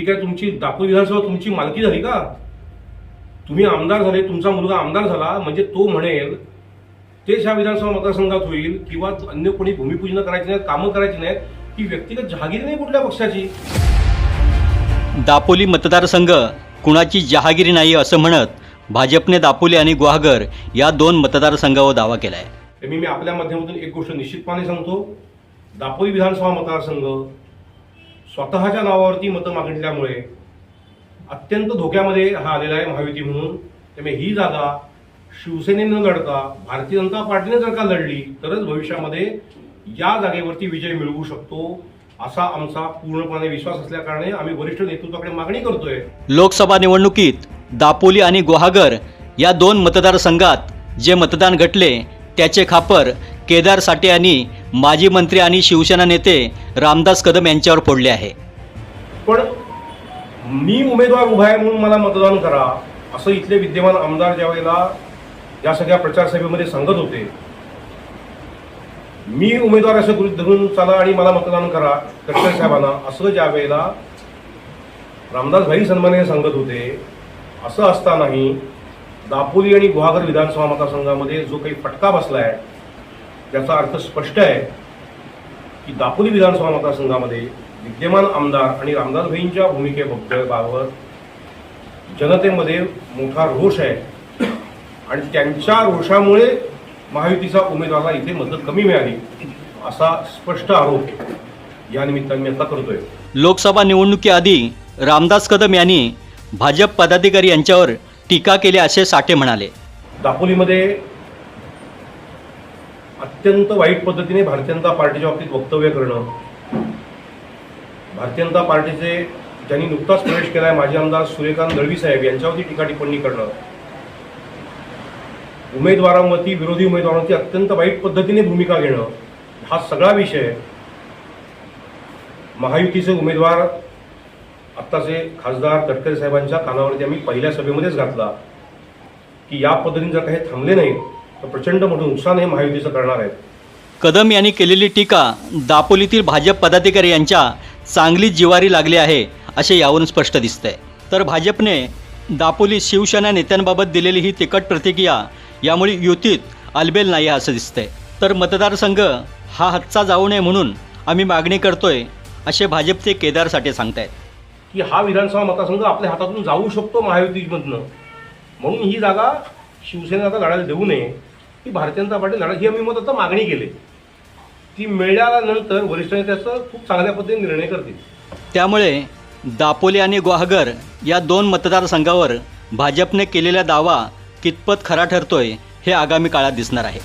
ही काय तुमची दापोली विधानसभा तुमची मालकी झाली का? तुम्ही आमदार झाले तुमचा मुलगा आमदार झाला म्हणजे तो म्हणेल तेच ह्या विधानसभा मतदारसंघात होईल किंवा अन्य कोणी भूमिपूजन करायची नाहीत कामं करायची नाहीत ही व्यक्तिगत जहागीर नाही कुठल्या पक्षाची? दापोली मतदारसंघ कुणाची जहागिरी नाही असं म्हणत भाजपने दापोली आणि गुहागर या दोन मतदारसंघावर दावा केला आहे मी मी आपल्या माध्यमातून एक गोष्ट निश्चितपणे सांगतो. दापोली विधानसभा मतदारसंघ स्वतःच्या नावावरती मतं मागितल्यामुळे अत्यंत धोक्यामध्ये हा आलेला आहे महायुती म्हणून. त्यामुळे ही जागा शिवसेनेनं लढता भारतीय जनता पार्टीने जर का लढली तरच भविष्यामध्ये या जागेवरती विजय मिळवू शकतो असा आमचा पूर्णपणे विश्वास असल्याकारणे आम्ही वरिष्ठ नेतृत्वाकडे मागणी करतोय. लोकसभा निवडणुकीत दापोली आणि गुहागर या दोन मतदारसंघात जे मतदान घटले त्याचे खापर केदार साठे यांनी माजी मंत्री आणि शिवसेना नेते रामदास कदम यांच्यावर फोडले आहे. पण मी उमेदवार उभा आहे म्हणून मला मतदान करा असं इथले विद्यमान आमदार ज्यावेळेला या सगळ्या प्रचार सभेमध्ये सांगत होते. मी उमेदवार असं गृहित धरून चाला आणि मला मतदान करा कटकर साहेबांना असं ज्या वेळेला रामदास भाई सन्माने सांगत होते असं असतानाही दापोली आणि गुहागर विधानसभा मतदारसंघामध्ये जो काही फटका बसला आहे त्याचा अर्थ स्पष्ट आहे की दापोली विधानसभा मतदारसंघामध्ये विद्यमान आमदार आणि रामदासभाईंच्या भूमिकेबाबत जनतेमध्ये मोठा रोष आहे. आणि त्यांच्या रोषामुळे महायुतीचा उमेदवाराला इथे मदत कमी मिळाली असा स्पष्ट आरोप या निमित्ताने मी आता करतोय. लोकसभा निवडणुकीआधी रामदास कदम यांनी भाजप पदाधिकारी यांच्यावर टीका केली असे साठे म्हणाले. दापोलीमध्ये अत्यंत वाईट पद्धतीने भारतीय जनता पार्टीच्या बाबतीत वक्तव्य करणं. भारतीय जनता पार्टीचे ज्यांनी नुकताच प्रवेश केलाय माजी आमदार सूर्यकांत दळवी साहेब यांच्यावरती टीका टिप्पणी करणं. उमेदवारांवरती विरोधी उमेदवारांवरती अत्यंत वाईट पद्धतीने भूमिका घेणं हा सगळा विषय महायुतीचे उमेदवार आत्ताचे खासदार तटकरे साहेबांच्या कानावरती आम्ही पहिल्या सभेमध्येच घातला की या पद्धतीने जर काही थांबले नाही तर प्रचंड मोठं नुकसान हे महायुतीचं करणार आहेत कदम यांनी केलेली टीका दापोलीतील भाजप पदाधिकारी यांच्या चांगली जिवारी लागली आहे असे यावरून स्पष्ट दिसतंय. तर भाजपने दापोली शिवसेना नेत्यांबाबत दिलेली ही तिकट प्रतिक्रिया यामुळे युतीत अलबेल नाही असं दिसतंय. तर मतदारसंघ हा हातचा जाऊ नये म्हणून आम्ही मागणी करतोय असे भाजपचे केदार साठे सांगतायत. की हा विधानसभा मतदारसंघ आपल्या हातातून जाऊ शकतो महायुतीमधनं. म्हणून ही जागा शिवसेनेला आता लढायला देऊ नये ही भारतीय जनता पार्टी लढा. ही आम्ही मत आता मागणी केली. ती मिळाल्यानंतर वरिष्ठ नेत्याचं खूप चांगल्या पद्धतीने निर्णय करतील. त्यामुळे दापोली आणि ग्वाहगर या दोन मतदारसंघावर भाजपने केलेला दावा कितपत खरा ठरतोय हे आगामी काळात दिसणार आहे.